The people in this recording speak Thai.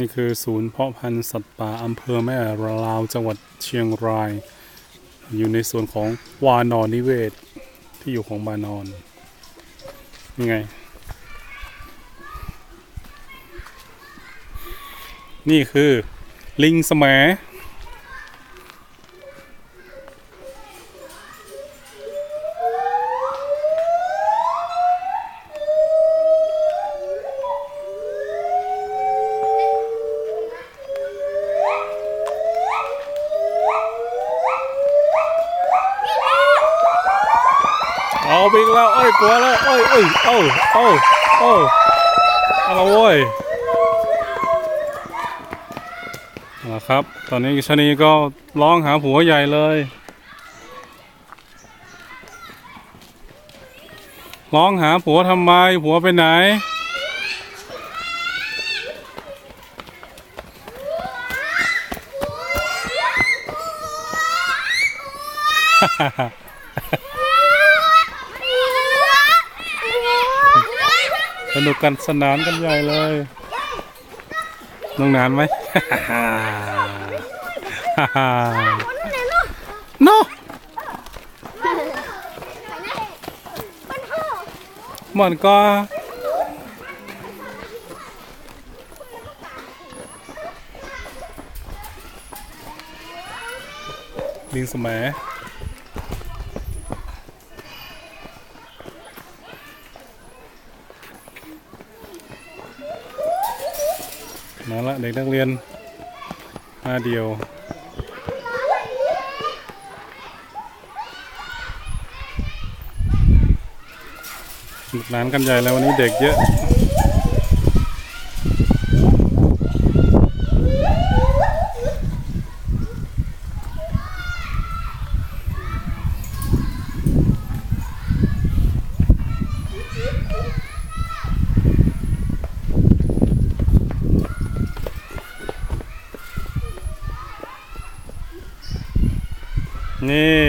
นี่คือศูนย์เพาะพันธุ์สัตว์ป่าอำเภอแม่ลาวจังหวัดเชียงราย อยู่ในส่วนของวานอนนิเวศที่อยู่ของบานอนนี่ไง นี่คือลิงสมัย เอาไปอีกแล้วเอ้ยกลัวแล้วเอ้ยเอ้ยเอ้าเอ้าเอ้าเอาละเว้ยเอาละครับ ตอนนี้ชนีก็ร้องหาผัวใหญ่เลยร้องหาผัวทำไมผัวไปไหนส นุกกันสนานกันใหญ่เลยน้องนานไหมโนมันก็ลิงสมัย มาละเด็กนักเรียนมาเดียวหนุกนานกันใหญ่แล้ววันนี้เด็กเยอะ นี่